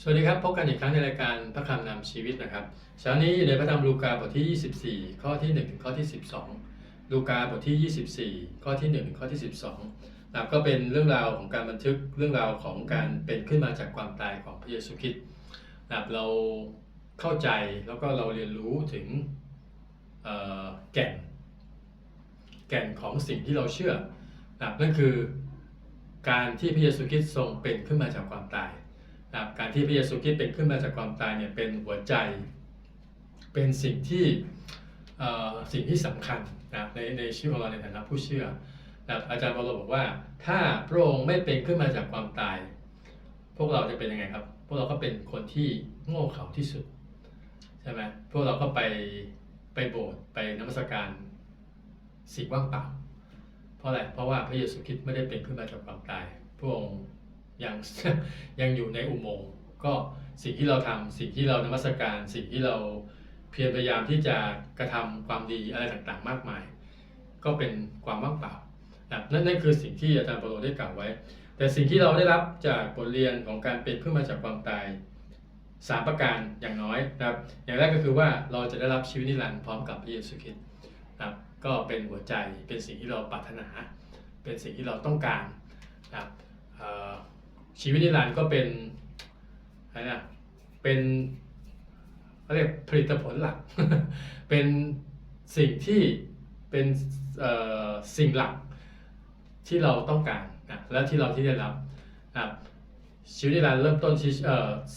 สวัสดีครับ พบกันอีกครั้งในรายการพระคำนำชีวิตนะครับเช้านี้อยู่ในพระธรรมลูกาบทที่ 24 ข้อที่1ถึงข้อที่ 12 ลูกาบทที่ 24 ข้อที่1ถึงข้อที่ 12นะครับก็เป็นเรื่องราวของการบันทึกเรื่องราวของการเป็นขึ้นมาจากความตายของพระเยซูคริสต์นะครับเราเข้าใจแล้วก็เราเรียนรู้ถึงแก่น แก่นของสิ่งที่เราเชื่อนับนั่นคือการที่พระเยซูคริสต์ทรงเป็นขึ้นมาจากความตาย นะการที่พระเยซูคริสต์เป็นขึ้นมาจากความตายเนี่ยเป็นหัวใจ เป็นสิ่งที่สิ่งที่สำคัญนะในในชีวิตของเราในฐานะผู้เชื่อนะอาจารย์เปาโลบอกว่า ถ้าพระองค์ไม่เป็นขึ้นมาจากความตาย พวกเราจะเป็นยังไงครับ พวกเราก็เป็นคนที่โง่เขลาที่สุดใช่ไหมพวกเราก็ไปไปโบสถ์ไปนมัสการสิ่งว่างเปล่า เพราะอะไรเพราะว่าพระเยซูคริสต์ไม่ได้เป็นขึ้นมาจากความตาย พระองค์ ยังยังอยู่ในอุโมงค์ก็สิ่งที่เราทำสิ่งที่เรานมัสการ สิ่งที่เราเพียรพยายามที่จะกระทำความดีอะไรต่างๆ มากมาย ก็เป็นความว่างเปล่านะนั่นนั่นคือสิ่งที่อาจารย์ปาโลได้กล่าวไว้ แต่สิ่งที่เราได้รับจากบทเรียนของการเป็นขึ้นมาจากความตายสามประการอย่างน้อยนะครับ อย่างแรกก็คือว่าเราจะได้รับชีวิตนิรันดร์พร้อมกับพระเยซูคริสต์นะครับก็เป็นหัวใจเป็นสิ่งที่เราปรารถนา เป็นสิ่งที่เราต้องการนะครับเอ่อ ชีวิตนิรันดร์ก็เป็นอะไรนะเป็นเขาเรียกผลิตผลหลัก เป็นสิ่งที่เป็นสิ่งหลักที่เราต้องการนะและที่เราที่ได้รับนะชีวิตนิรันดร์เริ่มต้นชี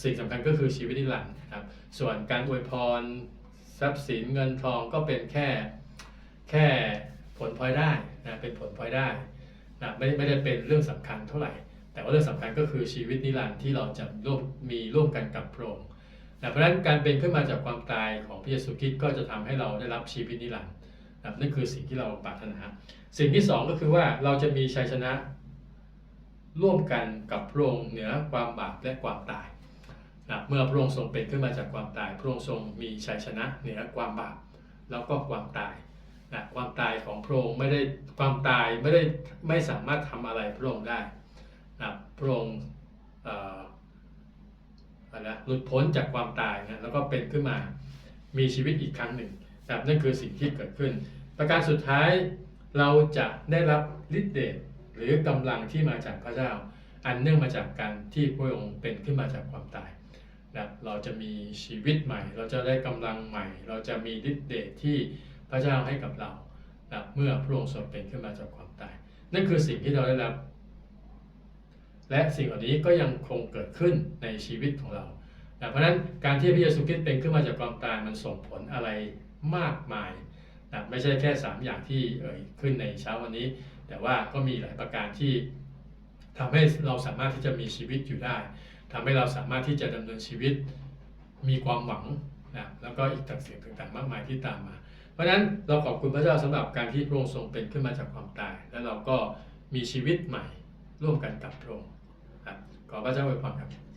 สิ่งสำคัญก็คือชีวิตนิรันดร์นะครับส่วนการอวยพรทรัพย์สินเงินทองก็เป็นแค่แค่ผลพลอยได้นะเป็นผลพลอยได้นะไม่ไม่ได้เป็นเรื่องสำคัญเท่าไหร่ แต่ว่าเรื่องสำคัญก็คือชีวิตนิรันดร์ที่เราจะร่วมมีร่วมกันกับพระองค์เพราะฉะนั้นการเป็นขึ้นมาจากความตายของพระเยซูคริสต์ก็จะทำให้เราได้รับชีวิตนิรันดร์นั่นคือสิ่งที่เราปรารถนา สิ่งที่สองก็คือว่าเราจะมีชัยชนะร่วมกันกับพระองค์เหนือความบาปและความตายนะเมื่อพระองค์ทรงเป็นขึ้นมาจากความตาย พระองค์ทรงมีชัยชนะเหนือความบาปแล้วก็ความตายนะความตายของพระองค์ไม่ได้ความตายไม่ได้ไม่สามารถทำอะไรพระองค์ได้ นะพระองค์นะหลุดพ้นจากความตายนะแล้วก็เป็นขึ้นมามีชีวิตอีกครั้งหนึ่งนะนั่นคือสิ่งที่เกิดขึ้น ประการสุดท้ายเราจะได้รับฤทธิ์เดชหรือกำลังที่มาจากพระเจ้า อันเนื่องมาจากการที่พระองค์เป็นขึ้นมาจากความตายนะเราจะมีชีวิตใหม่ เราจะได้กำลังใหม่ เราจะมีฤทธิ์เดชที่พระเจ้าให้กับเรานะเมื่อพระองค์ทรงเป็นขึ้นมาจากความตาย นั่นคือสิ่งที่เราได้รับ และสิ่งเหล่านี้ก็ยังคงเกิดขึ้นในชีวิตของเรา เพราะฉะนั้นการที่พระเยซูคริสต์เป็นขึ้นมาจากความตายมันส่งผลอะไรมากมายนะไม่ใช่แค่ 3 อย่างที่เอ่ยขึ้นในเช้าวันนี้ แต่ว่าก็มีหลายประการที่ทำให้เราสามารถที่จะมีชีวิตอยู่ได้ทำให้เราสามารถที่จะดำเนินชีวิตมีความหวังนะแล้วก็อีกต่างสิ่งต่างๆ มากมายที่ตามมา เพราะฉะนั้นเราขอบคุณพระเจ้าสำหรับการที่พระองค์ทรงเป็นขึ้นมาจากความตาย และเราก็มีชีวิตใหม่ร่วมกันกับพระองค์ ครับขอพร